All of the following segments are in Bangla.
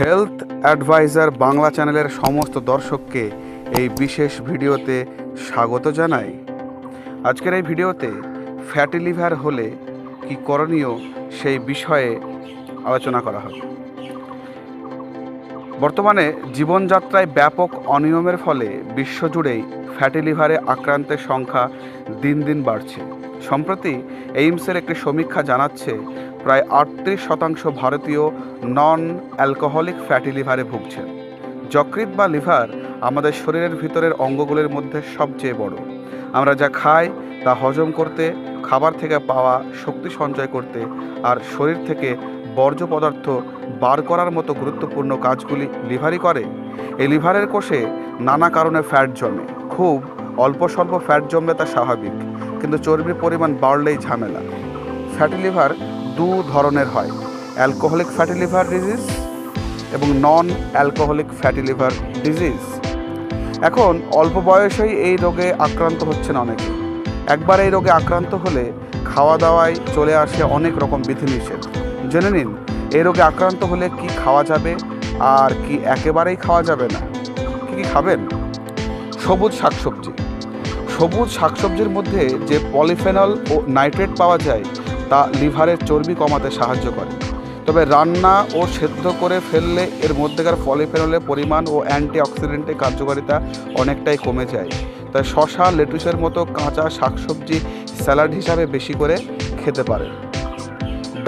হেলথ অ্যাডভাইজার বাংলা চ্যানেলের সমস্ত দর্শককে এই বিশেষ ভিডিওতে স্বাগত জানাই। আজকের এই ভিডিওতে ফ্যাটি লিভার হলে কি করণীয় সেই বিষয়ে আলোচনা করা হবে। বর্তমানে জীবনযাত্রায় ব্যাপক অনিয়মের ফলে বিশ্বজুড়েই ফ্যাটি লিভারে আক্রান্তের সংখ্যা দিন দিন বাড়ছে। সম্প্রতি এইমসের একটি সমীক্ষা জানাচ্ছে প্রায় আটত্রিশ শতাংশ ভারতীয় নন অ্যালকোহলিক ফ্যাটি লিভারে ভুগছেন। যকৃৎ বা লিভার আমাদের শরীরের ভিতরের অঙ্গগুলির মধ্যে সবচেয়ে বড়। আমরা যা খাই, তা হজম করতে, খাবার থেকে পাওয়া শক্তি সঞ্চয় করতে আর শরীর থেকে বর্জ্য পদার্থ বার করার মতো গুরুত্বপূর্ণ কাজগুলি লিভারই করে। এই লিভারের কোষে নানা কারণে ফ্যাট জমে। খুব অল্প স্বল্প ফ্যাট জমলে তা স্বাভাবিক, কিন্তু চর্বির পরিমাণ বাড়লেই ঝামেলা। ফ্যাটি লিভার দু ধরনের হয়। অ্যালকোহলিক ফ্যাটি লিভার ডিজিজ এবং non alcoholic fatty liver disease এখন অল্প বয়সেই এই রোগে আক্রান্ত হচ্ছেন অনেকে। একবার এই রোগে আক্রান্ত হলে খাওয়া দাওয়ায় চলে আসে অনেক রকম বিধিনিষেধ। জেনে নিন, এই রোগে আক্রান্ত হলে কি খাওয়া যাবে আর কি একেবারেই খাওয়া যাবে না? কি কি খাবেন? সবুজ শাকসবজি। সবুজ শাকসবজির মধ্যে যে পলিফেনল ও নাইট্রেট পাওয়া যায় তা লিভারের চর্বি কমাতে সাহায্য করে। তবে রান্না ও সেদ্ধ করে ফেললে এর মধ্যেকার পলিফেনলের পরিমাণ ও অ্যান্টিঅক্সিডেন্টের কার্যকারিতা অনেকটাই কমে যায়। তাই শশা লেটুসের মতো কাঁচা শাকসবজি স্যালাড হিসাবে বেশি করে খেতে পারেন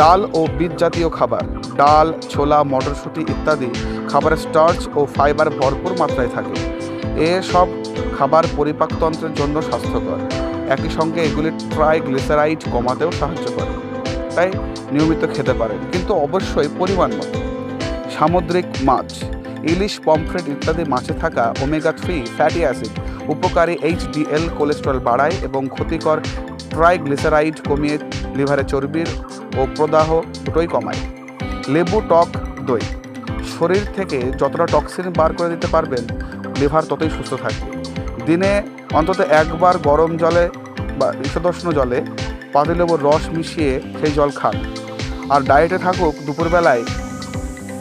ডাল ও বীজ জাতীয় খাবার, ডাল, ছোলা, মটরশুঁটি ইত্যাদি খাবারে স্টার্চ ও ফাইবার ভরপুর মাত্রায় থাকে। এসব খাবার পরিপাকতন্ত্রের জন্য স্বাস্থ্যকর। একই সঙ্গে এগুলি ট্রাইগ্লিসারাইড কমাতেও সাহায্য করে, তাই নিয়মিত খেতে পারেন, কিন্তু অবশ্যই পরিমাণ মতো। সামুদ্রিক মাছ, ইলিশ, পমফ্রেট ইত্যাদি মাছে থাকা ওমেগা থ্রি ফ্যাটি অ্যাসিড উপকারী এইচডিএল কোলেস্টেরল বাড়ায় এবং ক্ষতিকর ট্রাইগ্লিসারাইড কমিয়ে লিভারে চর্বির ও প্রদাহ দুটোই কমায়। লেবু টক দই, শরীর থেকে যতটা টক্সিন বার করে দিতে পারবেন, লিভার ততই সুস্থ থাকবে। দিনে অন্তত একবার গরম জলে বা ঈষদোষ্ণ জলে পাতিলেবুর রস মিশিয়ে সেই জল খান। আর ডায়েটে থাকুক দুপুরবেলায়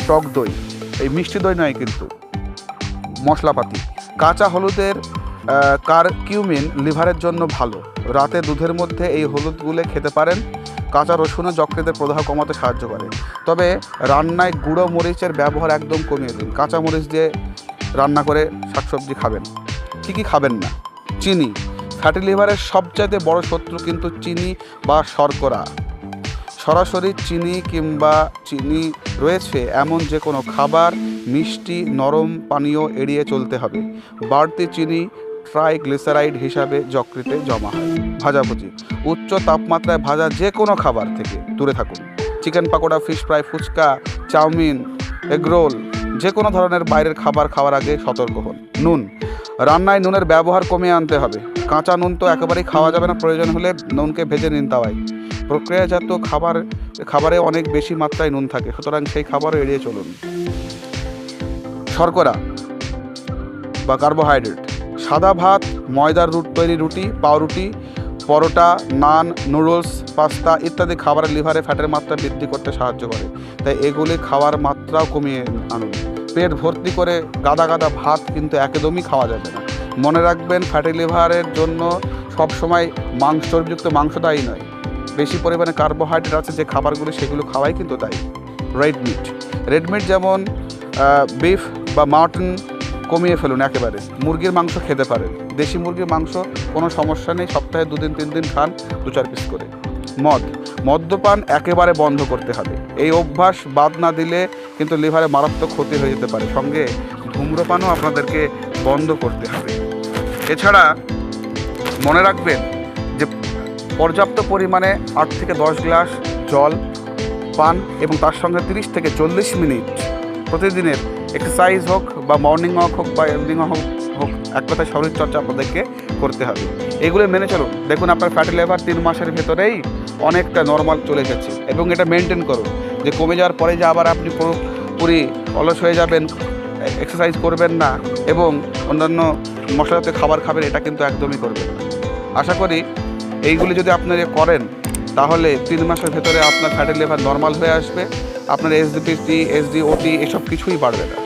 টক দই। এই মিষ্টি দই নয় কিন্তু, মশলাপাতি। কাঁচা হলুদের কারকিউমিন লিভারের জন্য ভালো। রাতে দুধের মধ্যে এই হলুদ গুলে খেতে পারেন। কাঁচা রসুনও যকৃতের প্রদাহ কমাতে সাহায্য করে। তবে রান্নায় গুঁড়ো মরিচের ব্যবহার একদম কমিয়ে দিন। কাঁচা মরিচ দিয়ে রান্না করে শাকসবজি খাবেন। কী কী খাবেন না। চিনি। ফ্যাটি লিভারের সবচাইতে বড় শত্রু কিন্তু চিনি বা শর্করা। সরাসরি চিনি কিংবা চিনি রয়েছে এমন যে কোনো খাবার মিষ্টি, নরম পানীয় এড়িয়ে চলতে হবে। বাড়তি চিনি ট্রাইগ্লিসারাইড হিসাবে যকৃতে জমা হয়। ভাজাভুজি উচ্চ তাপমাত্রায় ভাজা যে কোনো খাবার থেকে দূরে থাকুন। Chicken pakora, fish fry, phuchka, chow mein, egg roll, যে কোনো ধরনের বাইরের খাবার খাওয়ার আগে সতর্ক হন। নুন রান্নায় নুনের ব্যবহার কমিয়ে আনতে হবে। কাঁচা নুন তো একেবারেই খাওয়া যাবে না, প্রয়োজন হলে নুনকে ভেজে নিন তাওয়ায়। প্রক্রিয়াজাত খাবার, খাবারে অনেক বেশি মাত্রায় নুন থাকে, সুতরাং সেই খাবারও এড়িয়ে চলুন। শর্করা বা কার্বোহাইড্রেট। সাদা ভাত, ময়দার রুট, তৈরি রুটি, পাউরুটি, পরোটা, নান, নুডলস, পাস্তা ইত্যাদি খাবারের লিভারে ফ্যাটের মাত্রা বৃদ্ধি করতে সাহায্য করে। তাই এগুলি খাওয়ার মাত্রাও কমিয়ে আনুন। পেট ভর্তি করে গাদা গাদা ভাত কিন্তু একদমই খাওয়া যাবে না। মনে রাখবেন ফ্যাটি লিভারের জন্য সবসময় মাংস চর্বিযুক্ত মাংস দায়ী নয়। বেশি পরিমাণে কার্বোহাইড্রেট আছে যে খাবারগুলো সেগুলো খাওয়াই কিন্তু দায়ী রেড মিট রেড মিট যেমন বিফ বা মাটন কমিয়ে ফেলুন একেবারে। মুরগির মাংস খেতে পারেন। দেশি মুরগির মাংস কোনো সমস্যা নেই, সপ্তাহে দুদিন, তিন দিন খান, দু চার পিস করে। মদ। মদ্যপান একেবারে বন্ধ করতে হবে। এই অভ্যাস বাদ না দিলে কিন্তু লিভারে মারাত্মক ক্ষতি হয়ে যেতে পারে। সঙ্গে ধূম্রপানও আপনাদেরকে বন্ধ করতে হবে। এছাড়া মনে রাখবেন যে পর্যাপ্ত পরিমাণে আট থেকে দশ গ্লাস জল, পান এবং তার সঙ্গে তিরিশ থেকে চল্লিশ মিনিট প্রতিদিনের এক্সারসাইজ হোক বা মর্নিং ওয়াক হোক বা ইভিনিং হোক হোক, এক কথায় শরীরচর্চা আপনাদেরকে করতে হবে। এগুলো মেনে চলুন। দেখুন আপনার ফ্যাটি লেভার তিন মাসের ভেতরেই অনেকটা নর্মাল চলে যাচ্ছে এবং এটা মেনটেন করুন। যে কমে যাওয়ার পরে যে আবার আপনি পুরোপুরি অলস হয়ে যাবেন এক্সারসাইজ করবেন না এবং অন্যান্য মশলাতে খাবার খাবেন, এটা কিন্তু একদমই করবেন না। আশা করি এইগুলি যদি আপনারা করেন, তাহলে তিন মাসের ভেতরে আপনার ফ্যাটি লিভার নর্মাল হয়ে আসবে, আপনার এসডিপিটি এসডিওটি এসব কিছুই বাড়বে না।